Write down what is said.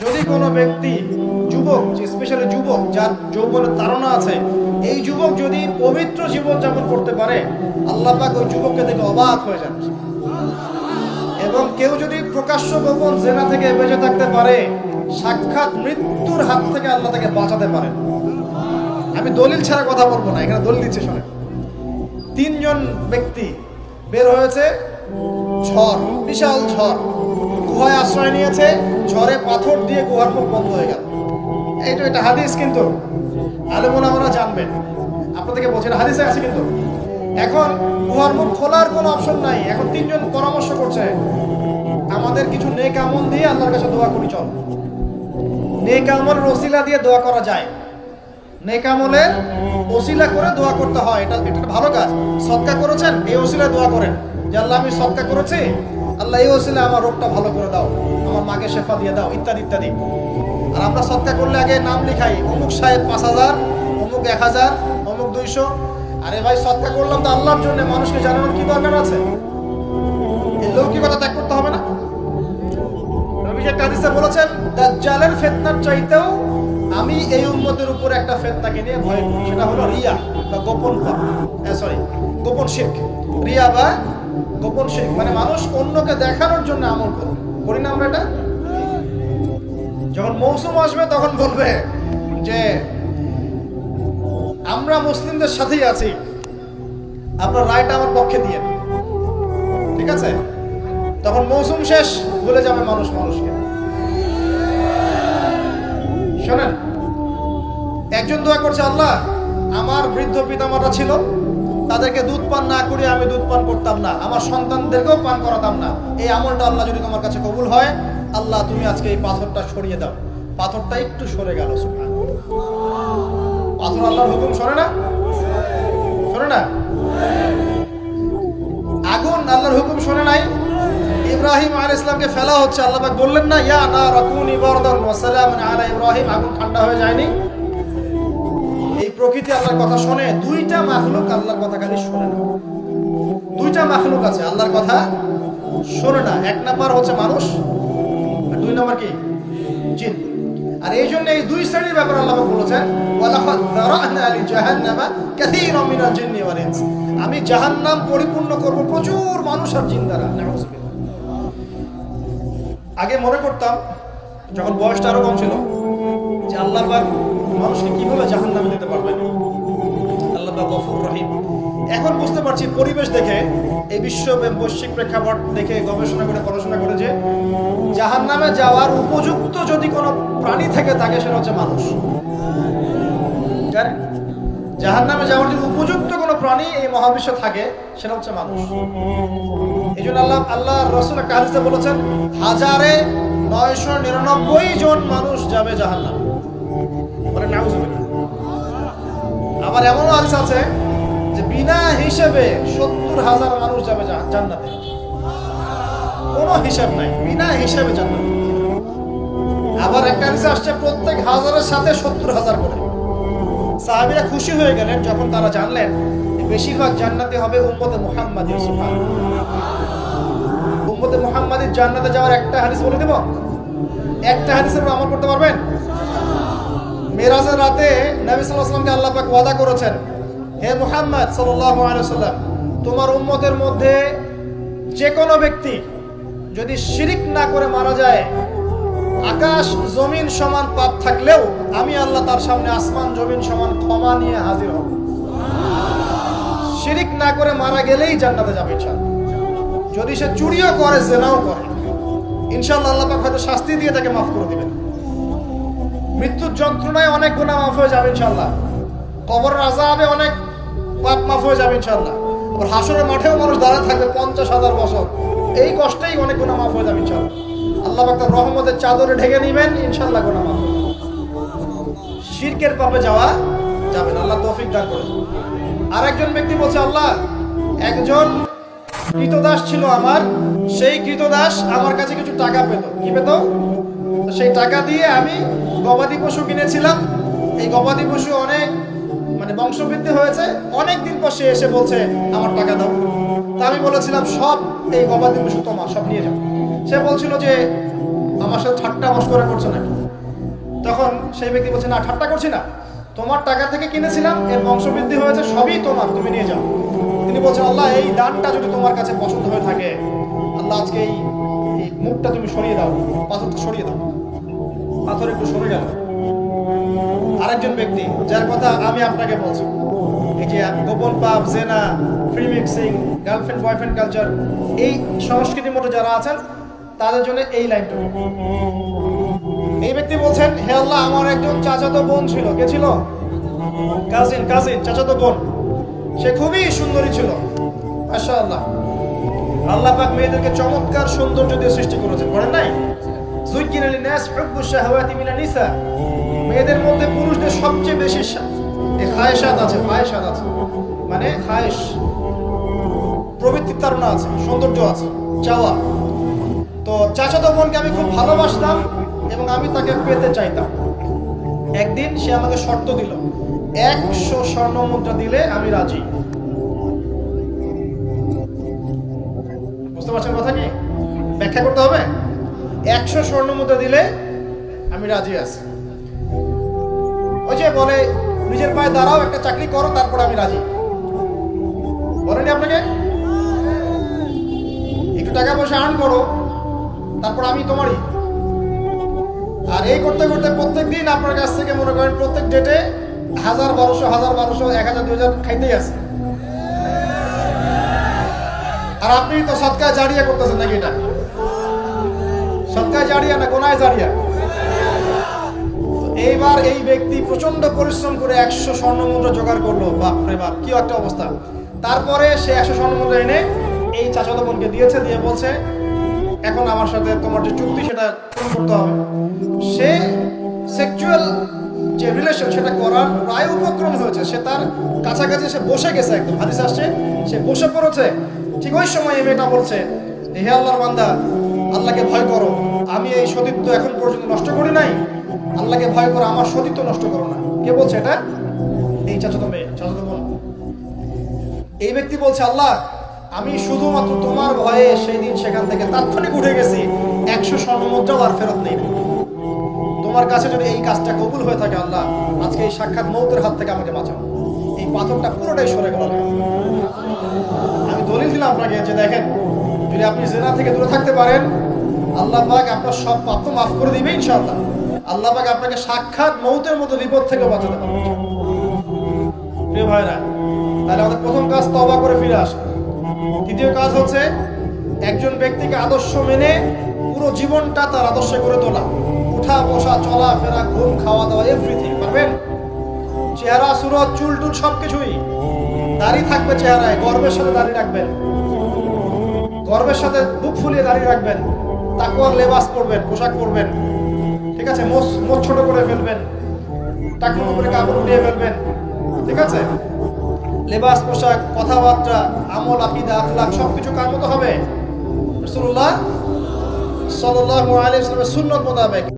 যদি কোনো ব্যক্তি যুবক স্পেশালি যুবক, যার যৌবনের তাড়না আছে, এই যুবক যদি পবিত্র জীবন যাপন করতে পারে, আল্লাহ পাক ওই যুবককে দেখে অবাক হয়ে যান এবং কেউ যদি প্রকাশ্য গোপন জেনা থেকে বেঁচে থাকতে পারে, সাক্ষাৎ মৃত্যুর হাত থেকে আল্লাহ তাকে বাঁচাতে পারেন আমি দলিল ছাড়া কথা বলব না, এখানে দলিল দিচ্ছে শোনেন তিনজন ব্যক্তি বের হয়েছে, ঝড়, বিশাল ঝড়। গুহায় আশ্রয় নিয়েছে, ঝড়ে পাথর দিয়ে গুহার মুখ বন্ধ হয়ে গেল। এই তো এটা হাদিস কিন্তু। আলেমোনা আমরা জানবেন। আপনাদেরকে বলছেন হাদিসে আছে কিন্তু। এখন গুহার মুখ খোলার কোনো অপশন নাই। এখন তিনজন পরামর্শ করছে, আমাদের কিছু নেক আমল দিয়ে আল্লাহর কাছে দোয়া করি, চল। নেক আমল রসিলা দিয়ে দোয়া করা যায়। নেকামলের ওসিলা করে দোয়া করতে হয়। এটা এটা ভালো কাজ। সৎকা করেছেন এই ওসিলা দোয়া করেন। যে, আল্লাহ, আমি সৎকা করেছি আল্লাহ এই ওসিলা আমার রোগটা ভালো করে দাও, আমার মাকে শেফা দিয়ে দাও, ইত্যাদি ইত্যাদি। আর আমরা সৎকা করলে আগে নাম লিখাই, অমুক সাহেব পাঁচ হাজার, অমুক এক হাজার, অমুক দুইশো। আরে ভাই, সৎকা করলাম তো আল্লাহর জন্য, মানুষকে জানানোর কি দরকার আছে? এই লৌকিকতা ত্যাগ করতে হবে না। হাদিসে বলেছেন, দাজ্জালের ফিতনার চাইতেও আমি এই উম্মতের উপর একটা ফিতনাকে নিয়ে ভয় সেটা হলো রিয়া বা গোপন সরি গোপন শিরক। রিয়া বা গোপন শিরক মানে মানুষ অন্যকে দেখানোর জন্য আমল করে। করি না আমরা এটা? যখন মৌসুম আসবে তখন বলবে যে, আমরা মুসলিমদের সাথেই আছি। আপনার রায়টা আমার পক্ষে দিয়ে ঠিক আছে? তখন মৌসুম শেষ বলে যাবে মানুষ মানুষকে। শোনেন, একজন দোয়া করছে, আল্লাহ, আমার বৃদ্ধ পিতামাতা ছিল তাদেরকে দুধ পান না করে আমি দুধ পান করতাম না। আমার সন্তানদেরকেও পান করাতাম না। এই আমলটা আল্লাহ যদি তোমার কাছে কবুল হয়, আল্লাহ তুমি আজকে এই পাথরটা সরিয়ে দাও। পাথরটা একটু সরে গেল পাথর আল্লাহর হুকুম সরে না? সরে না? আগুন আল্লাহর হুকুম শোনে নাই। ইব্রাহিম আলাইহিস ইসলামকে ফেলা হচ্ছে, আল্লাহ বললেন না, ইয়া না রাকুনি বরদান ওয়া আলা ইব্রাহিম। আগুন ঠান্ডা হয়ে যায়নি। প্রকৃতি আল্লাহর কথা শোনে, দুইটা মাখলুক আল্লাহর কথা খালি শোনে না। দুইটা মাখলুক আছে, আল্লাহর কথা শোনে না। এক নাম্বার হচ্ছে মানুষ, আর দুই নাম্বার কি? জিন। আর এই জন্য এই দুই শ্রেণির ব্যাপারে আল্লাহ বলেছেন আমি জাহান্নাম পরিপূর্ণ করব প্রচুর মানুষ আর জিন দ্বারা আগে মনে করতাম, যখন বয়সটা আরও কম ছিল, যে আল্লাহ মানুষকে কীভাবে জাহান্নামে দিতে পারবেন আল্লাহ গফুর রহিম। এখন বুঝতে পারছি, পরিবেশ দেখে এই বিশ্ব বৈশ্বিক প্রেক্ষাপট দেখে গবেষণা করে, পড়াশোনা করে যে জাহান্নামে যাওয়ার উপযুক্ত যদি কোনো প্রাণী থেকে থাকে, সেটা হচ্ছে মানুষ। জানেন জাহান্নামে যাওয়ার যদি উপযুক্ত কোনো প্রাণী এই মহাবিশ্বে থাকে, সেটা হচ্ছে মানুষ। এই জন্য আল্লাহ আল্লাহ রসুল একটা বলেছেন, হাজারে নয়শো নিরানব্বই জন মানুষ যাবে জাহান্নামে। মানে নাউজুবিল্লাহ আবার এমনও হাদিস আছে যে বিনা হিসেবে সত্তর হাজার মানুষ যাবে জান্নাতে। কোনো হিসাব নাই, বিনা হিসেবে জান্নাতে। আবার একটা হাদিস আসছে, প্রত্যেক হাজারের সাথে সত্তর হাজার করে। সাহাবীরা খুশি হয়ে গেলেন যখন তারা জানলেন বেশিরভাগ জান্নাতে হবে উম্মতে মুহাম্মাদি উম্মতে মুহাম্মাদির জান্নাতে যাওয়ার একটা হাদিস বলে দেব? একটা হাদিসের আমল করতে পারবেন? মেরাজের রাতে নবী ওয়াসাল্লামকে আল্লাহ পাক ওয়াদা করেছেন, হে মুহাম্মদ আলাইহি তোমার উম্মতের মধ্যে যে কোনো ব্যক্তি যদি শিরিক না করে মারা যায়, আকাশ জমিন সমান পাপ থাকলেও আমি আল্লাহ তার সামনে আসমান জমিন সমান ক্ষমা নিয়ে হাজির হব। শিরিক না করে মারা গেলেই জান্নাতে যাবে ইনশাআল্লাহ যদি সে চুরিও করে, জেনাও করে, ইনশাআল্লাহ আল্লাহ পাক হয়তো শাস্তি দিয়ে তাকে মাফ করে দিবেন। মৃত্যুর যন্ত্রণায় অনেক গুণা মাফ হয়ে যাবে ইনশাল্লাহ কবর কবরের আজাবে অনেক পাপ মাফ হয়ে যাবে ইনশাআল্লাহ। আবার হাসরের মাঠেও মানুষ দাঁড়ায় থাকবে পঞ্চাশ হাজার বছর। এই কষ্টেই অনেক গুণা মাফ হয়ে যাবে ইনশাআল্লাহ। আল্লাহ তার রহমতের চাদরে ঢেকে নেবেন ইনশাল্লাহ গুনাহ মাফ হবে। শিরকের পাপে যাওয়া যাবে না, আল্লাহ তৌফিক দান করে আরেকজন ব্যক্তি বলছে, আল্লাহ, একজন কৃতদাস ছিল আমার, সেই কৃতদাস আমার কাছে কিছু টাকা পেত। কি পেত? তো সেই টাকা দিয়ে আমি গবাদি পশু কিনেছিলাম। এই গবাদি পশু অনেক মানে বংশবৃদ্ধি হয়েছে। অনেক দিন পর সে এসে বলছে, আমার টাকা দাও। তা আমি বলেছিলাম, সব এই গবাদি পশু তোমার, সব নিয়ে যাও। সে বলছিল যে, আমার সাথে ঠাট্টা মস্করা করছ নাকি? তখন সেই ব্যক্তি বলছে, না, ঠাট্টা করছি না। তোমার টাকা থেকে কিনেছিলাম, এর বংশবৃদ্ধি হয়েছে, সবই তোমার, তুমি নিয়ে যাও। তিনি বলছেন, আল্লাহ, এই দানটা যদি তোমার কাছে পছন্দ হয়ে থাকে, আল্লাহ আজকে এই মুখটা তুমি সরিয়ে দাও, পাথরটা সরিয়ে দাও। পাথর একটু সরে গেল। আরেকজন ব্যক্তি, যার কথা আমি আপনাকে বলছি, এই যে গোপন পাপ, জেনা free mixing girlfriend boyfriend culture এই সংস্কৃতির মতো যারা আছেন, তাদের জন্য এই লাইনটা। এই ব্যক্তি বলছেন, হে আল্লাহ, আমার একজন চাচাতো বোন ছিল। কে কাজিন কাজিন, চাচাতো বোন। সে খুবই সুন্দরী ছিল। আশা আল্লাহ আল্লাহ পাক মেয়েদেরকে চমৎকার সৌন্দর্য দিয়ে সৃষ্টি করেছেন, করেন নাই? যুজ্জিনা লিন-নাস হুব্বু শাহাওয়াতি মিনান নিসা। মেয়েদের মধ্যে পুরুষদের সবচেয়ে বেশি এই খায়েশাত আছে খায়েশাত আছে। মানে খায়েশ। প্রবৃত্তির তারা আছে, সৌন্দর্য আছে, চাওয়া। তো চাচাতো বোনকে আমি খুব ভালোবাসতাম এবং আমি তাকে পেতে চাইতাম। একদিন সে আমাকে শর্ত দিল, একশো স্বর্ণ মুদ্রা দিলে আমি রাজি। বুঝতে পারছেন কথা কি? ব্যাখ্যা করতে হবে? একশো স্বর্ণ মুদ্রা দিলে আমি রাজি আছি। ওই যে বলে, নিজের পায়ে দাঁড়াও, একটা চাকরি করো, তারপর আমি রাজি। বলেনি আপনাকে? একটু টাকা পয়সা আর্ন করো, তারপর আমি তোমারই। আর এই করতে করতে প্রত্যেক দিন আপনার কাছ থেকে মনে করেন প্রত্যেক ডেটে হাজার বারোশো হাজার বারোশো, এক হাজার, দুই হাজার খাইতেই আছে আর আপনি তো সৎকায় জারিয়া করতেছেন নাকি এটা? সৎকায় জারিয়া না গোনায় জারিয়া? এইবার এই ব্যক্তি প্রচণ্ড পরিশ্রম করে একশো স্বর্ণ মুদ্রা জোগাড় করল। বাপ রে বাপ, কি একটা অবস্থা। তারপরে সে একশো স্বর্ণ মুদ্রা এনে এই চাচাতো বোনকে দিয়েছে, দিয়ে বলছে, এখন আমার সাথে তোমার যে চুক্তি, সেটা করতে হবে। সে সেক্সুয়াল যে রিলেশন সেটা করার প্রায় উপক্রম হয়েছে। সে তার কাছাকাছি সে বসে গেছে একদম। হাদিস আসছে, সে বসে পড়েছে। ঠিক ওই সময় এই মেয়েটা বলছে, হে আল্লাহর বান্দা, আল্লাহকে ভয় করো। আমি এই সতীত্ব এখন পর্যন্ত নষ্ট করি নাই। আল্লাহকে ভয় করো আমার সতীত্ব নষ্ট করো না। কে বলছে এটা? এই চাচাতো মেয়ে এই ব্যক্তি বলছে, আল্লাহ, আমি শুধুমাত্র তোমার ভয়ে সেই দিন সেখান থেকে তাৎক্ষণিক উঠে গেছি। একশো স্বর্ণ মুদ্রাও আর ফেরত নেই। তোমার কাছে যদি এই কাজটা কবুল হয়ে থাকে, আল্লাহ, আজকে এই সাক্ষাৎ মৌতের হাত থেকে আমাকে বাঁচাও। এই পাথরটা পুরোটাই সরে গেল। আমি দলিল দিলাম আপনাকে যে দেখেন, যদি আপনি জেনা থেকে দূরে থাকতে পারেন, আল্লাহ পাক আপনার সব পাপ তো মাফ করে দিবে ইনশাআল্লাহ। আল্লাহ পাক আপনাকে সাক্ষাৎ মৌতের মতো বিপদ থেকে বাঁচাতে পারবে। প্রিয় ভাইরা, তাহলে আমাদের প্রথম কাজ তবা করে ফিরে আসা। দ্বিতীয় কাজ হচ্ছে, একজন ব্যক্তিকে আদর্শ মেনে পুরো জীবনটা তার আদর্শে করে তোলা। উঠা, বসা, চলা, ফেরা, ঘুম খাওয়া দাওয়া এভরিথিং পারবেন? চেহারা, সুরত, চুল টুল সবকিছুই। দাড়ি থাকবে চেহারায়, গর্বের সাথে দাঁড়িয়ে রাখবেন। গর্বের সাথে বুক ফুলিয়ে দাঁড়িয়ে রাখবেন। তাকুয়ার লেবাস পরবেন, পোশাক পরবেন। ঠিক আছে? মোচ মোচ ছোট করে ফেলবেন। টাকুর উপরে কাপড় উঠিয়ে ফেলবেন। ঠিক আছে? লেবাস, পোশাক, কথাবার্তা, আমল, আকিদা আখলাক সবকিছু কার মতো হবে? রসুল্লাহ আলাইহি ওয়াসাল্লামের সুন্নত মোতাবেক।